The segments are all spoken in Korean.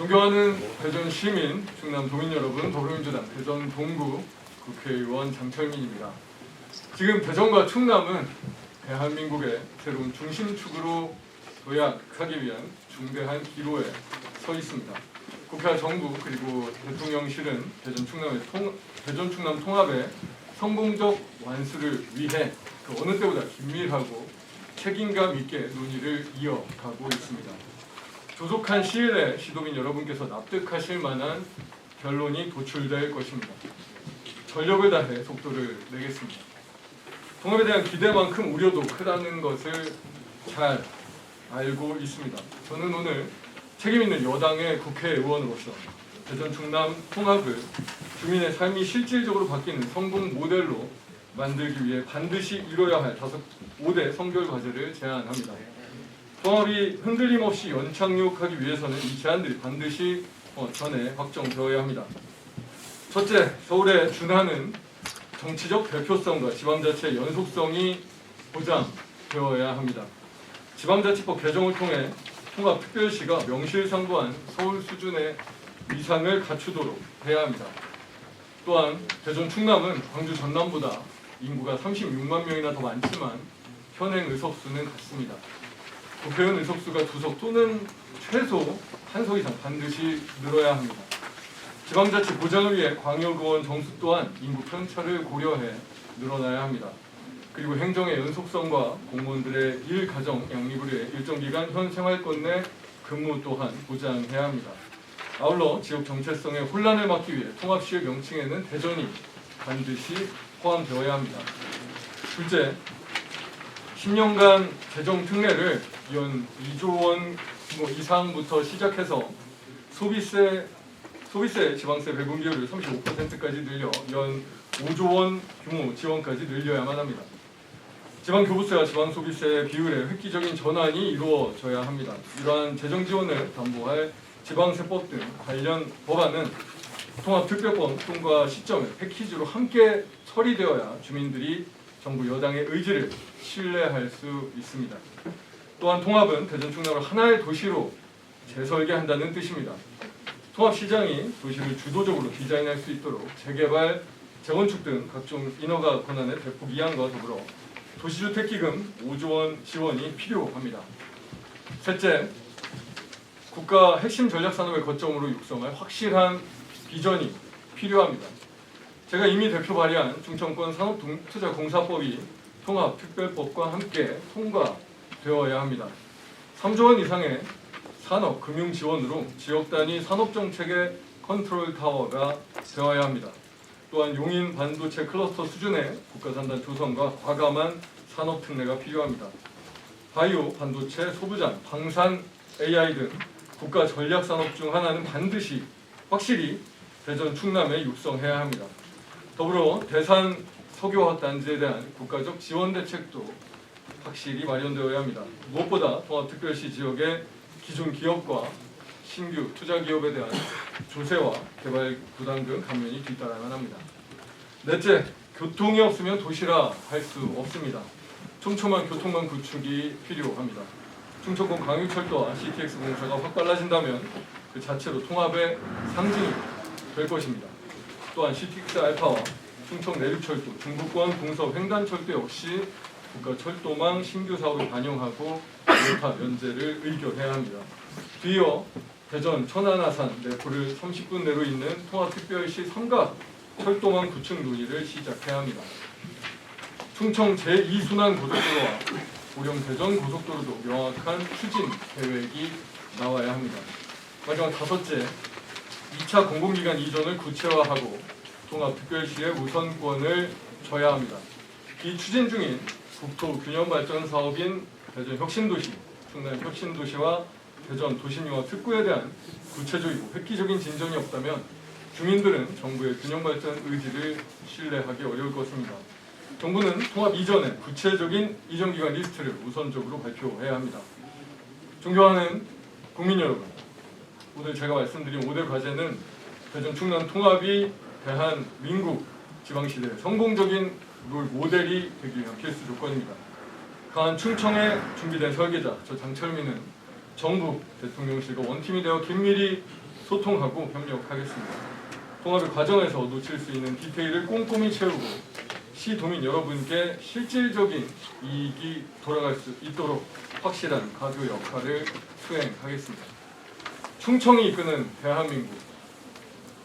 존경하는 대전 시민, 충남 도민 여러분, 더불어민주당 대전 동구 국회의원 장철민입니다. 지금 대전과 충남은 대한민국의 새로운 중심축으로 도약하기 위한 중대한 기로에 서 있습니다. 국회와 정부 그리고 대통령실은 대전 충남의 통, 대전 충남 통합의 성공적 완수를 위해 그 어느 때보다 긴밀하고 책임감 있게 논의를 이어가고 있습니다. 조속한 시일 내에 시도민 여러분께서 납득하실 만한 결론이 도출될 것입니다. 전력을 다해 속도를 내겠습니다. 통합에 대한 기대만큼 우려도 크다는 것을 잘 알고 있습니다. 저는 오늘 책임 있는 여당의 국회의원으로서 대전 충남 통합을 주민의 삶이 실질적으로 바뀌는 성공 모델로 만들기 위해 반드시 이뤄야 할 다섯 5대 성결 과제를 제안합니다. 통합이 흔들림 없이 연착륙하기 위해서는 이 제안들이 반드시 어, 전에 확정되어야 합니다. 첫째, 서울에 준하는 정치적 대표성과 지방자치의 연속성이 보장되어야 합니다. 지방자치법 개정을 통해 통합특별시가 명실상부한 서울 수준의 위상을 갖추도록 해야 합니다. 또한 대전 충남은 광주 전남보다 인구가 36만 명이나 더 많지만 현행 의석수는 같습니다. 국회의원 의석수가 두 석 또는 최소 한 석 이상 반드시 늘어야 합니다. 지방자치 보장을 위해 광역의원 정수 또한 인구 편차를 고려해 늘어나야 합니다. 그리고 행정의 연속성과 공무원들의 일 가정 양립을 위해 일정 기간 현 생활권 내 근무 또한 보장해야 합니다. 아울러 지역 정체성의 혼란을 막기 위해 통합시의 명칭에는 대전이 반드시 포함되어야 합니다. 둘째, 10년간 재정 특례를 연 2조 원 뭐 이상부터 시작해서 소비세 소비세 지방세 배분 비율을 35%까지 늘려 연 5조 원 규모 지원까지 늘려야만 합니다. 지방 교부세와 지방 소비세 비율의 획기적인 전환이 이루어져야 합니다. 이러한 재정 지원을 담보할 지방세법 등 관련 법안은 통합특별법 통과 시점에 패키지로 함께 처리되어야 주민들이 정부 여당의 의지를 신뢰할 수 있습니다. 또한 통합은 대전 충남을 하나의 도시로 재설계한다는 뜻입니다. 통합시장이 도시를 주도적으로 디자인할 수 있도록 재개발, 재건축 등 각종 인허가 권한의 대폭 이양과 더불어 도시주택기금 5조 원 지원이 필요합니다. 셋째, 국가 핵심 전략 산업의 거점으로 육성할 확실한 비전이 필요합니다. 제가 이미 대표 발의한 충청권 산업투자공사법이 통합특별법과 함께 통과되어야 합니다. 3조 원 이상의 산업 금융 지원으로 지역 단위 산업 정책의 컨트롤 타워가 되어야 합니다. 또한 용인 반도체 클러스터 수준의 국가산단 조성과 과감한 산업 특례가 필요합니다. 바이오, 반도체, 소부장, 방산, AI 등 국가 전략 산업 중 하나는 반드시 확실히 대전 충남에 육성해야 합니다. 더불어 대산 석유화학 단지에 대한 국가적 지원 대책도 확실히 마련되어야 합니다. 무엇보다 통합특별시 지역의 기존 기업과 신규 투자 기업에 대한 조세와 개발 부담 등 감면이 뒤따라야만 합니다. 넷째, 교통이 없으면 도시라 할 수 없습니다. 촘촘한 교통망 구축이 필요합니다. 충청권 광역철도와 CTX 공사가 확 빨라진다면 그 자체로 통합의 상징이 될 것입니다. 또한 CTX 알파와 충청 내륙철도, 중부권 동서 횡단철도 역시 국가 철도망 신규 사업을 반영하고 노타 면제를 의결해야 합니다. 뒤이어 대전, 천안, 아산, 내포를 30분 내로 있는 통합특별시 삼각 철도망 구축 논의를 시작해야 합니다. 충청 제2순환 고속도로와 고령 대전 고속도로도 명확한 추진 계획이 나와야 합니다. 마지막 다섯째, 2차 공공기관 이전을 구체화하고 통합특별시의 우선권을 줘야 합니다. 이 추진 중인 국토 균형 발전 사업인 대전 혁신도시, 충남 혁신도시와 대전 도심융합 특구에 대한 구체적이고 획기적인 진전이 없다면 주민들은 정부의 균형 발전 의지를 신뢰하기 어려울 것입니다. 정부는 통합 이전에 구체적인 이전 기관 리스트를 우선적으로 발표해야 합니다. 존경하는 국민 여러분, 오늘 제가 말씀드린 5대 과제는 대전 충남 통합이 대한민국 지방시대의 성공적인 롤 모델이 되기 위한 필수 조건입니다. 강한 충청에 준비된 설계자 저 장철민은 정부 대통령실과 원팀이 되어 긴밀히 소통하고 협력하겠습니다. 통합의 과정에서 놓칠 수 있는 디테일을 꼼꼼히 채우고 시 도민 여러분께 실질적인 이익이 돌아갈 수 있도록 확실한 가교 역할을 수행하겠습니다. 충청이 이끄는 대한민국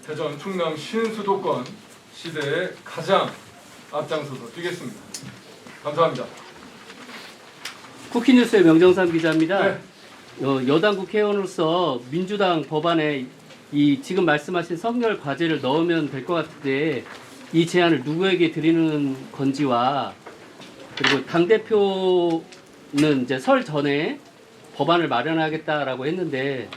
대전 충남 신수도권 시대에 가장 앞장서서 뛰겠습니다. 감사합니다. 쿠키뉴스의 명정삼 기자입니다. 네. 어, 여당 국회의원으로서 민주당 법안에 이 지금 말씀하신 성결 과제를 넣으면 될 것 같은데 이 제안을 누구에게 드리는 건지와 그리고 당 대표는 이제 설 전에 법안을 마련하겠다라고 했는데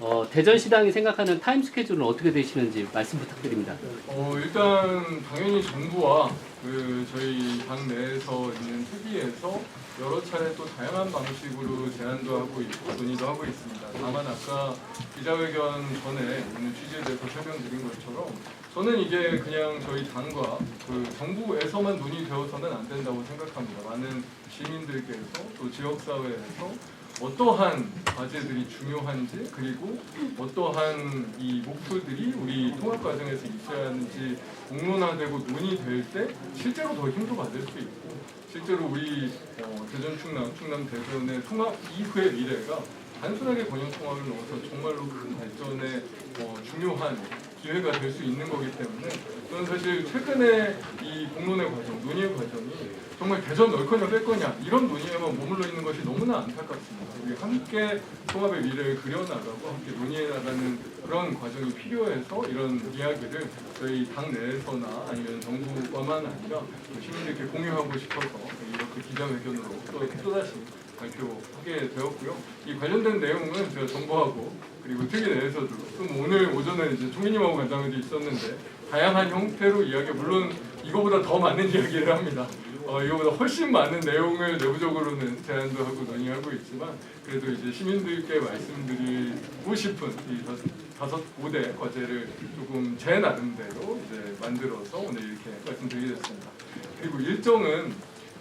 어, 대전시당이 생각하는 타임 스케줄은 어떻게 되시는지 말씀 부탁드립니다. 어, 일단 당연히 정부와 그 저희 당 내에서 있는 특위에서 여러 차례 또 다양한 방식으로 제안도 하고 있고 논의도 하고 있습니다. 다만 아까 기자회견 전에 오늘 취지에 대해서 설명드린 것처럼 저는 이게 그냥 저희 당과 그 정부에서만 논의되어서는 안 된다고 생각합니다. 많은 시민들께서 또 지역사회에서 어떠한 과제들이 중요한지 그리고 어떠한 이 목표들이 우리 통합 과정에서 있어야 하는지 공론화되고 논의될 때 실제로 더 힘도 받을 수 있고 실제로 우리 어, 대전 충남 충남 대전의 통합 이후의 미래가 단순하게 권역 통합을 넘어서 정말로 큰 발전에 어, 중요한 기회가 될 수 있는 거기 때문에 저는 사실 최근에 이 공론의 과정, 논의의 과정이 정말 대전 넣을 거냐 뺄 거냐 이런 논의에만 머물러 있는 것이 너무나 안타깝습니다. 우리 함께 통합의 미래를 그려나가고 함께 논의해 나가는 그런 과정이 필요해서 이런 이야기를 저희 당 내에서나 아니면 정부뿐만 아니라 시민들께 공유하고 싶어서 이렇게 기자회견으로 또 또다시 발표하게 되었고요. 이 관련된 내용은 제가 정부하고 그리고 특위 내에서도 또 오늘 오전에 이제 총리님하고 간담회도 있었는데 다양한 형태로 이야기 물론 이거보다 더 많은 이야기를 합니다. 어, 이거보다 훨씬 많은 내용을 내부적으로는 제안도 하고 논의하고 있지만 그래도 이제 시민들께 말씀드리고 싶은 이 다섯, 다섯 고대 과제를 조금 제 나름대로 이제 만들어서 오늘 이렇게 말씀드리게 됐습니다. 그리고 일정은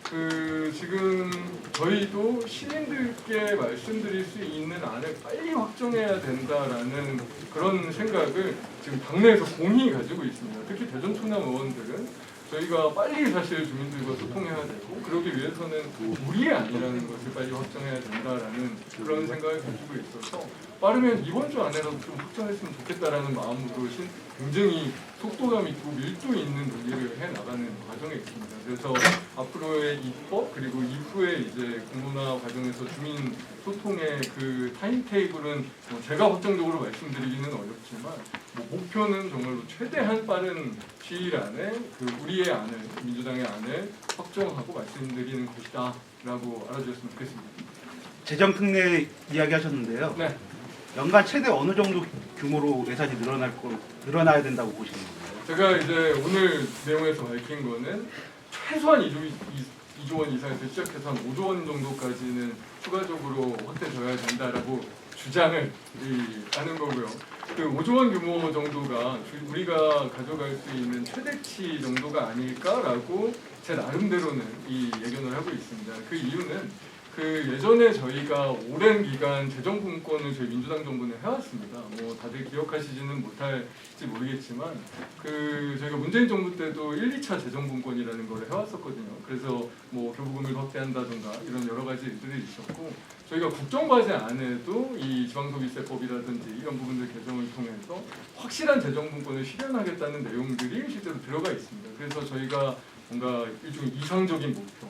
그 지금 저희도 시민들께 말씀드릴 수 있는 안을 빨리 확정해야 된다라는 그런 생각을 지금 당내에서 공히 가지고 있습니다. 특히 대전 충남 의원들은 저희가 빨리 사실 주민들과 소통해야 되고 그러기 위해서는 우리의 아니라는 것을 빨리 확정해야 된다라는 그런 생각을 가지고 있어서 빠르면 이번 주 안에라도 좀 확정했으면 좋겠다라는 마음으로 신- 굉장히 속도감 있고 밀도 있는 논의를 해 나가는 과정에 있습니다. 그래서 앞으로의 입법 그리고 이후에 이제 공론화 과정에서 주민 소통의 그 타임테이블은 뭐 제가 확정적으로 말씀드리기는 어렵지만 뭐 목표는 정말로 최대한 빠른 시일 안에 그 우리의 안을 민주당의 안을 확정하고 말씀드리는 것이다라고 알아주셨으면 좋겠습니다. 재정 특례 이야기하셨는데요. 네. 연간 최대 어느 정도 규모로 예산이 늘어날 거 늘어나야 된다고 보시는 건가요? 제가 이제 오늘 내용에서 밝힌 거는 최소한 2조, 2조 원 이상에서 시작해서 한 5조 원 정도까지는 추가적으로 확대져야 된다라고 주장을 이, 하는 거고요. 그 5조 원 규모 정도가 주- 우리가 가져갈 수 있는 최대치 정도가 아닐까라고 제 나름대로는 이 예견을 하고 있습니다. 그 이유는 그 예전에 저희가 오랜 기간 재정분권을 저희 민주당 정부는 해왔습니다. 뭐 다들 기억하시지는 못할지 모르겠지만 그 저희가 문재인 정부 때도 1, 2차 재정분권이라는 걸 해왔었거든요. 그래서 뭐 교부금을 확대한다든가 이런 여러 가지 일들이 있었고 저희가 국정과제 안에도 이 지방소비세법이라든지 이런 부분들 개정을 통해서 확실한 재정분권을 실현하겠다는 내용들이 실제로 들어가 있습니다. 그래서 저희가 뭔가 일종의 이상적인 목표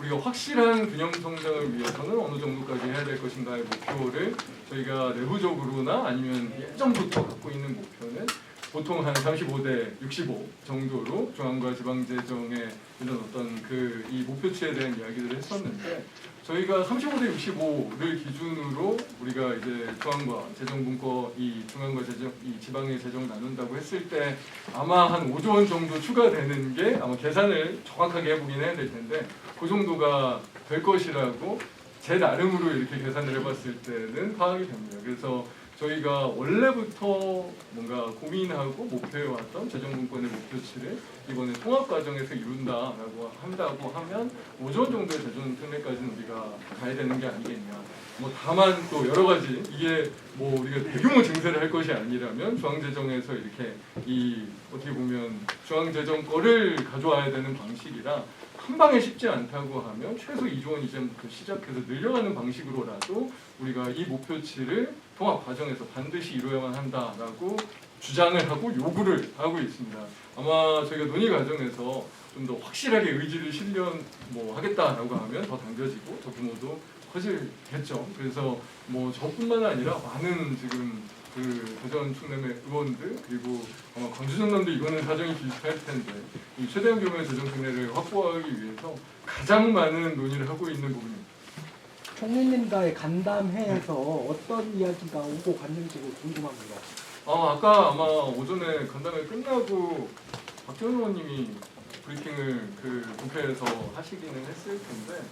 우리가 확실한 균형 성장을 위해서는 어느 정도까지 해야 될 것인가의 목표를 저희가 내부적으로나 아니면 예전부터 갖고 있는 목표는 보통 한 35대 65 정도로 중앙과 지방 재정의 이런 어떤 그 이 목표치에 대한 이야기를 했었는데 저희가 35대 65를 기준으로 우리가 이제 중앙과 재정 분과 이 중앙과 재정 이 지방의 재정 나눈다고 했을 때 아마 한 5조 원 정도 추가되는 게 아마 계산을 정확하게 해보긴 해야 될 텐데 그 정도가 될 것이라고 제 나름으로 이렇게 계산을 해봤을 때는 파악이 됩니다. 그래서 저희가 원래부터 뭔가 고민하고 목표해왔던 재정분권의 목표치를 이번에 통합 과정에서 이룬다라고 한다고 하면 오전 정도의 재정 특례까지는 우리가 가야 되는 게 아니겠냐. 뭐 다만 또 여러 가지 이게 뭐 우리가 대규모 증세를 할 것이 아니라면 중앙재정에서 이렇게 이 어떻게 보면 중앙재정 거를 가져와야 되는 방식이라 한 방에 쉽지 않다고 하면 최소 2조 원 이전부터 시작해서 늘려가는 방식으로라도 우리가 이 목표치를 통합 과정에서 반드시 이루어야만 한다라고 주장을 하고 요구를 하고 있습니다. 아마 저희가 논의 과정에서 좀 더 확실하게 의지를 실현 뭐 하겠다라고 하면 더 당겨지고 더 규모도 커지겠죠. 그래서 뭐 저뿐만 아니라 많은 지금 그 대전 충남의 의원들 그리고 아마 광주 전남도 이거는 사정이 비슷할 텐데 이 최대한 규모의 재정 특례를 확보하기 위해서 가장 많은 논의를 하고 있는 부분입니다. 총리님과의 간담회에서 어떤 이야기가 오고 갔는지 궁금합니다. 아, 아까 아마 오전에 간담회 끝나고 박지원 의원님이 브리핑을 그 국회에서 하시기는 했을 텐데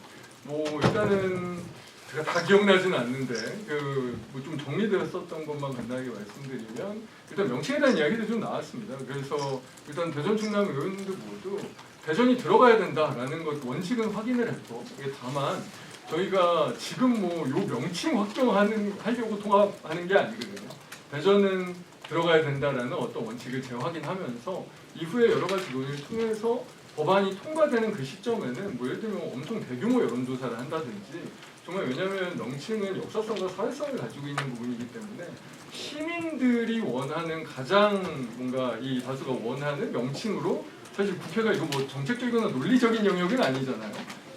뭐 일단은 제가 다 기억나지는 않는데 그 뭐 좀 정리되었었던 것만 간단하게 말씀드리면 일단 명칭에 대한 이야기도 좀 나왔습니다. 그래서 일단 대전 충남 의원들 모두 대전이 들어가야 된다라는 것 원칙은 확인을 했고 다만 저희가 지금 뭐 요 명칭 확정하는 하려고 통합하는 게 아니거든요. 대전은 들어가야 된다라는 어떤 원칙을 재확인하면서 이후에 여러 가지 논의를 통해서 법안이 통과되는 그 시점에는 뭐 예를 들면 엄청 대규모 여론조사를 한다든지 정말 왜냐하면 명칭은 역사성과 사회성을 가지고 있는 부분이기 때문에 시민들이 원하는 가장 뭔가 이 다수가 원하는 명칭으로 사실 국회가 이거 뭐 정책적이거나 논리적인 영역은 아니잖아요.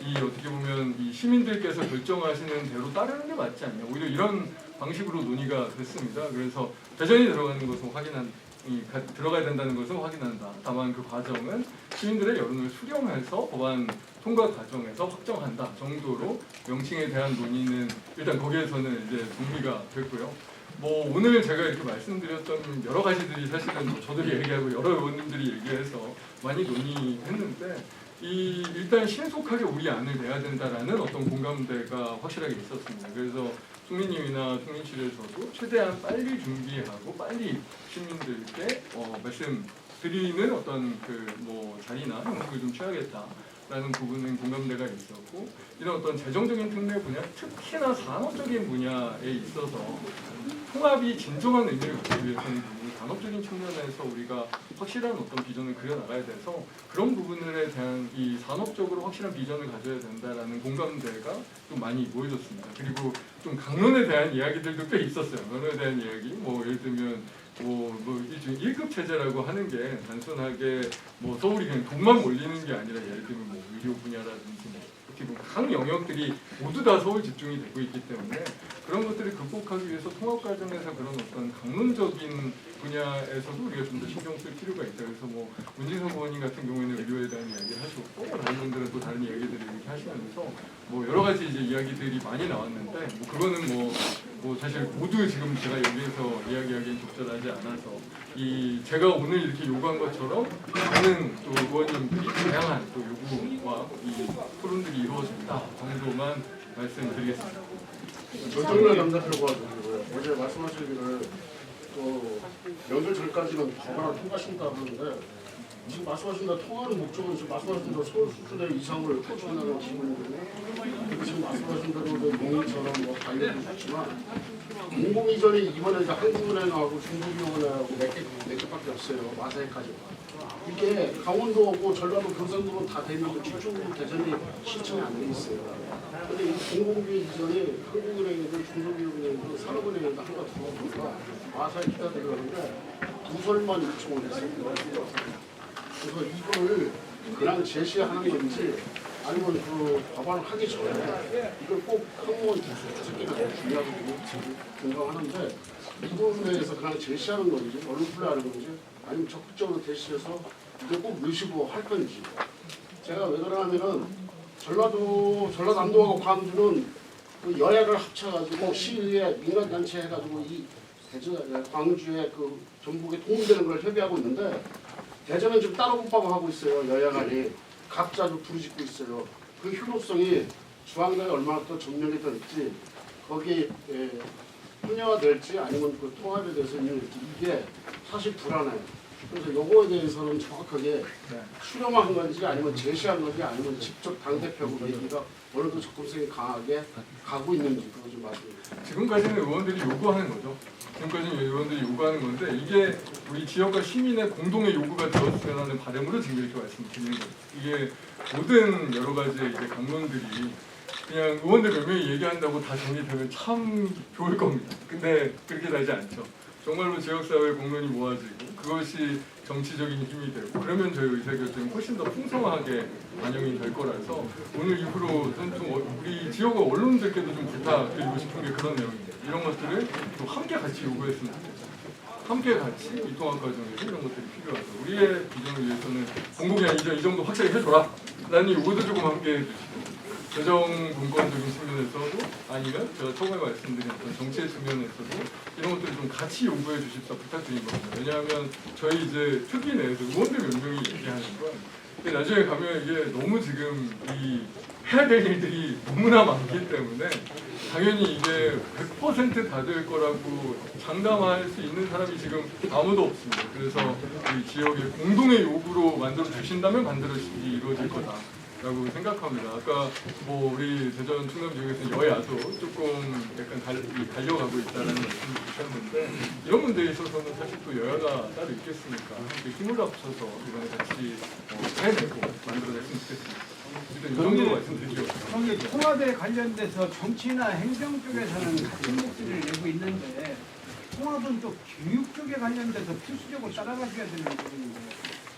이 어떻게 보면 이 시민들께서 결정하시는 대로 따르는 게 맞지 않냐. 오히려 이런 방식으로 논의가 됐습니다. 그래서 대전이 들어가는 것은 확인한 이 가- 들어가야 된다는 것은 확인한다. 다만 그 과정은 시민들의 여론을 수렴해서 법안 통과 과정에서 확정한다 정도로 명칭에 대한 논의는 일단 거기에서는 이제 정리가 됐고요. 뭐 오늘 제가 이렇게 말씀드렸던 여러 가지들이 사실은 뭐 저도 얘기하고 여러 의원님들이 얘기해서 많이 논의했는데 이 일단 신속하게 우리 안을 내야 된다라는 어떤 공감대가 확실하게 있었습니다. 그래서 총리님이나 총리실에서도 최대한 빨리 준비하고 빨리 시민들께 어, 말씀 드리는 어떤 그 뭐 자리나 형식을 좀 취하겠다라는 부분은 공감대가 있었고 이런 어떤 재정적인 특례 분야, 특히나 산업적인 분야에 있어서 통합이 진정한 의미를 갖기 위해서는 이 산업적인 측면에서 우리가 확실한 어떤 비전을 그려나가야 돼서 그런 부분들에 대한 이 산업적으로 확실한 비전을 가져야 된다라는 공감대가 좀 많이 모여졌습니다. 그리고 좀 강론에 대한 이야기들도 꽤 있었어요. 강론에 대한 이야기, 뭐 예를 들면 뭐, 뭐 일종 1급 체제라고 하는 게 단순하게 뭐 서울이 그냥 돈만 몰리는 게 아니라 예를 들면 뭐 의료 분야라든지 뭐 보면 각 영역들이 모두 다 서울 집중이 되고 있기 때문에 그런 것들을 극복하기 위해서 통합 과정에서 그런 어떤 강론적인 분야에서도 우리가 좀 더 신경 쓸 필요가 있다. 그래서 뭐 문진성 의원님 같은 경우에는 의료에 대한 이야기를 하셨고 다른 분들은 또 다른 이야기들을 이렇게 하시면서 뭐 여러 가지 이제 이야기들이 많이 나왔는데 뭐 그거는 뭐, 뭐 사실 모두 지금 제가 여기에서 이야기하기엔 적절하지 않아서 이 제가 오늘 이렇게 요구한 것처럼 많은 또 의원님들이 다양한 또 요구와 이 토론들이 이루어졌다 정도만 말씀드리겠습니다. 전통을 남다르고 하고요. 어제 말씀하시기를 또 명절 전까지는 법안을 통과하신다 그러는데 지금 말씀하신 대로 통하는 목적은 지금 말씀하신 대로 서울 수준의 이상을 표출하는 기분이고 지금 말씀하신 대로 그 농민처럼 뭐 다이어트도 좋지만 공공이전이 이번에 이제 한국은행하고 중국이은행하고 몇 개, 몇 개밖에 없어요. 마사회까지. 이게 강원도고 전라도 경상도는 다 되는데 뒤쪽으로 대전이 신청이 안 돼 있어요. 근데 이 공공기회 이전에 한국은행이든 중소기업은행이든 산업은행이든 한가 들어오니까 마사에 기다 들어가는데 부설만 요청을 했어요. 그래서 이걸 그냥 제시하는 건지 아니면 그 법안을 하기 전에 이걸 꼭 항목을 더 중요하다고 생각하는데 이 부분에 대해서 그냥 제시하는 건지 얼른 하는 건지 아니면 적극적으로 제시해서 이걸 꼭 넣으시고 할 건지 제가 왜 그러냐면은 전라도 전라남도하고 광주는 그 여야를 합쳐가지고 시의회 민간단체 해가지고 이 대전 광주에 그 전북에 도움되는 걸 협의하고 있는데 대전은 지금 따로 국방하고 있어요 여야간이 각자 좀 부르짖고 있어요 그 효로성이 중앙당에 얼마나 더 전면이 더 있지 거기에 예, 현명화될지 아니면 그 통합에 대해서 이게 사실 불안해요. 그래서 요거에 대해서는 정확하게 수렴한 건지 아니면 제시한 건지 아니면 직접 당대표하고 얘기가 어느 정도 접근성이 강하게 가고 있는지 그거 좀 말씀해 주세요. 지금까지는 의원들이 요구하는 거죠. 지금까지는 의원들이 요구하는 건데 이게 우리 지역과 시민의 공동의 요구가 되었으면 하는 바람으로 지금 이렇게 말씀드리는 거죠. 이게 모든 여러 가지 이제 강론들이 그냥 의원들 몇 명이 얘기한다고 다 정리되면 참 좋을 겁니다. 근데 그렇게 되지 않죠. 정말로 지역사회 공론이 모아지고 그것이 정치적인 힘이 되고 그러면 저희 의사결정이 훨씬 더 풍성하게 반영이 될 거라서 오늘 이후로 좀 어- 우리 지역 언론들께도 좀 부탁드리고 싶은 게 그런 내용입니다. 이런 것들을 좀 함께 같이 요구했으면 좋겠어요. 함께 같이 이 통합 과정에서 이런 것들이 필요하죠. 우리의 비전을 위해서는 공공이 아니죠. 이 정도 확실히 해줘라. 라는 요구도 조금 함께 해주시고 재정 분권적인 측면에서도 아니면 제가 처음에 말씀드린 어떤 정치의 측면에서도 이런 것들을 좀 같이 요구해 주십사 부탁드린 겁니다. 왜냐하면 저희 이제 특위 내에서 의원들 몇 명이 얘기하는 건 나중에 가면 이게 너무 지금 이 해야 될 일들이 너무나 많기 때문에 당연히 이게 100%다 될 거라고 장담할 수 있는 사람이 지금 아무도 없습니다. 그래서 이 지역의 공동의 요구로 만들어 주신다면 반드시 이루어질 거다. 라고 생각합니다. 아까 뭐 우리 대전 충남 지역에서 여야도 조금 약간 달, 이 달려가고 있다는 말씀을 주셨는데 이런 문제에 있어서는 사실 또 여야가 따로 있겠습니까? 힘을 합쳐서 이번에 같이 어, 해내고 만들어냈으면 좋겠습니다. 일단 이 정도로 말씀드리죠. 거기 통합에 관련돼서 정치나 행정 쪽에서는 같은 목소리를 내고 있는데 통합은 또 교육 쪽에 관련돼서 필수적으로 따라가줘야 되는 부분인데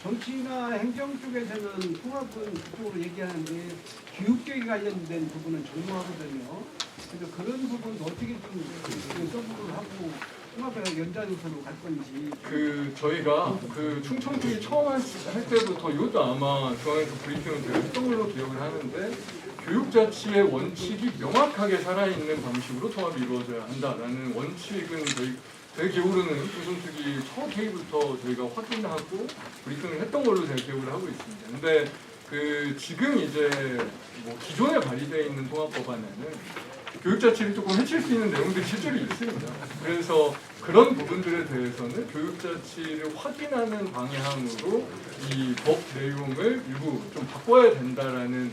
정치나 행정 쪽에서는 통합은 그쪽으로 얘기하는데 교육 쪽에 관련된 부분은 전무하거든요. 그래서 그런 부분도 어떻게 좀 서브를 하고 통합의 연장선으로 갈 건지 그 저희가 그 충청도에 처음 할, 할 때부터 이것도 아마 중앙에서 브리핑을 했던 걸로 기억을 하는데 교육자치의 원칙이 명확하게 살아있는 방식으로 통합이 이루어져야 한다라는 원칙은 저희 제 기억으로는 충청특위 첫 회의부터 저희가 확인하고 브리핑을 했던 걸로 제가 기억을 하고 있습니다. 근데 그 지금 이제 뭐 기존에 발의되어 있는 통합법안에는 교육자치를 조금 해칠 수 있는 내용들이 실제로 있습니다. 그래서 그런 부분들에 대해서는 교육자치를 확인하는 방향으로 이 법 내용을 일부 좀 바꿔야 된다라는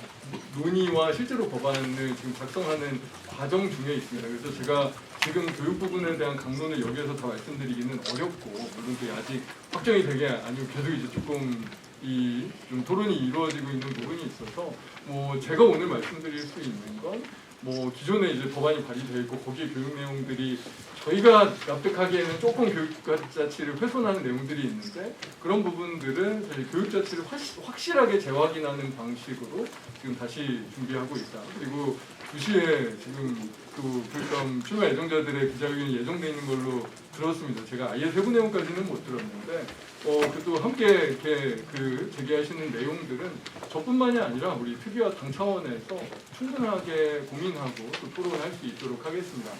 논의와 실제로 법안을 지금 작성하는 과정 중에 있습니다. 그래서 제가 지금 교육 부분에 대한 강론을 여기에서 다 말씀드리기는 어렵고 물론 그게 아직 확정이 되게 아니고 계속 이제 조금 이 좀 토론이 이루어지고 있는 부분이 있어서 뭐 제가 오늘 말씀드릴 수 있는 건 뭐 기존에 이제 법안이 발의되어 있고 거기에 교육 내용들이 저희가 납득하기에는 조금 교육자치를 훼손하는 내용들이 있는데 그런 부분들은 저희 교육자치를 확실하게 재확인하는 방식으로 지금 다시 준비하고 있다. 그리고 2시에 지금 또 교육감 출마 예정자들의 기자회견이 예정돼 있는 걸로 들었습니다. 제가 아예 세부 내용까지는 못 들었는데 어, 그래도 함께 이렇게 그 제기하시는 내용들은 저뿐만이 아니라 우리 특위와 당 차원에서 충분하게 고민하고 또 토론할 수 있도록 하겠습니다.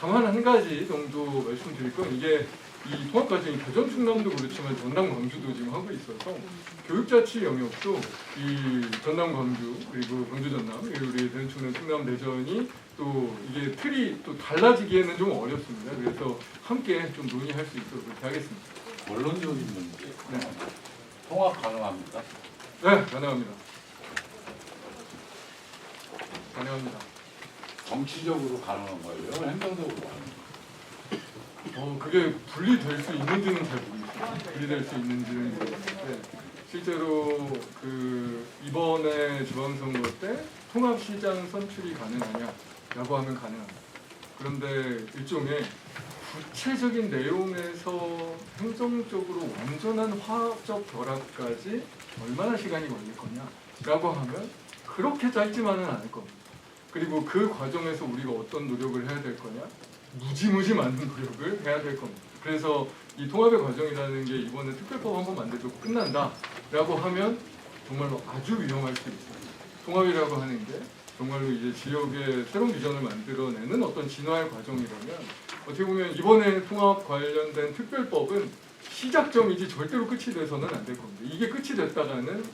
다만 한 가지 정도 말씀드릴 건 이게 이 통합 과정이 대전 충남도 그렇지만 전남 광주도 지금 하고 있어서 교육자치 영역도 이 전남 광주 그리고 광주 전남 그리고 우리 대전 충남 충남 대전이 또 이게 틀이 또 달라지기에는 좀 어렵습니다. 그래서 함께 좀 논의할 수 있도록 그렇게 하겠습니다. 원론적인 문제. 네. 통합 가능합니까? 네, 가능합니다. 가능합니다. 정치적으로 가능한 거예요? 행정적으로 가능한 어, 그게 분리될 수 있는지는 잘 모르겠어요. 분리될 수 있는지는 모르겠는데 실제로 그 이번에 지방선거 때 통합시장 선출이 가능하냐라고 하면 가능합니다. 그런데 일종의 구체적인 내용에서 행정적으로 완전한 화합적 결합까지 얼마나 시간이 걸릴 거냐라고 하면 그렇게 짧지만은 않을 겁니다. 그리고 그 과정에서 우리가 어떤 노력을 해야 될 거냐? 무지무지 많은 노력을 해야 될 겁니다. 그래서 이 통합의 과정이라는 게 이번에 특별법 한 번 만들고 끝난다라고 하면 정말로 아주 위험할 수 있습니다. 통합이라고 하는 게 정말로 이제 지역의 새로운 비전을 만들어내는 어떤 진화의 과정이라면 어떻게 보면 이번에 통합 관련된 특별법은 시작점이지 절대로 끝이 돼서는 안 될 겁니다. 이게 끝이 됐다가는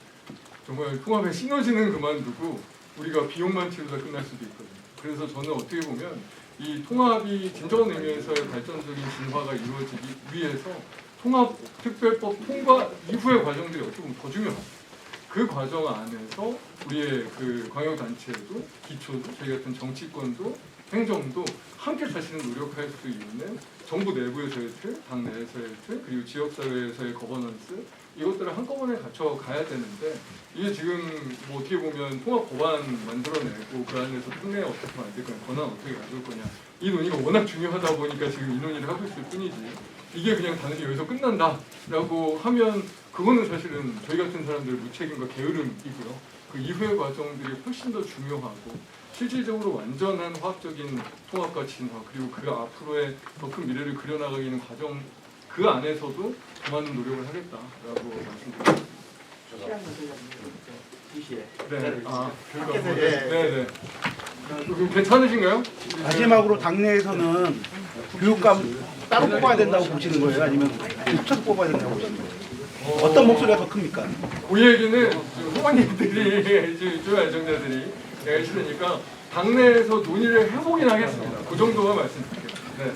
정말 통합의 시너지는 그만두고 우리가 비용만 치르다 끝날 수도 있거든요. 그래서 저는 어떻게 보면 이 통합이 진정한 의미에서의 발전적인 진화가 이루어지기 위해서 통합 특별법 통과 이후의 과정들이 어떻게 보면 더 중요합니다. 그 과정 안에서 우리의 그 광역단체도 기초도 저희 같은 정치권도 행정도 함께 사실은 노력할 수 있는 정부 내부에서의 틀, 당 내에서의 틀, 그리고 지역사회에서의 거버넌스 이것들을 한꺼번에 갖춰 가야 되는데 이게 지금 뭐 어떻게 보면 통합 법안 만들어내고 그 안에서 특례 어떻게 만들 거냐, 권한 어떻게 가져올 거냐. 이 논의가 워낙 중요하다 보니까 지금 이 논의를 하고 있을 뿐이지. 이게 그냥 단순히 여기서 끝난다라고 하면 그거는 사실은 저희 같은 사람들 무책임과 게으름이고요. 그 이후의 과정들이 훨씬 더 중요하고 실질적으로 완전한 화학적인 통합과 진화 그리고 그 앞으로의 더 큰 미래를 그려나가기는 과정 그 안에서도 더 많은 노력을 하겠다라고 말씀드립니다. 네, 아, 그러니까 뭐, 네, 네, 네. 그럼 괜찮으신가요? 마지막으로 당내에서는 교육감 따로 뽑아야 된다고 보시는 거예요? 아니면 합쳐서 뽑아야 된다고 보시는 거예요? 어떤 목소리가 더 큽니까? 지금 후보님들이 지금 주 애정자들이 계시니까 당내에서 논의를 해보긴 하겠습니다. 그 정도만 말씀드릴게요. 네.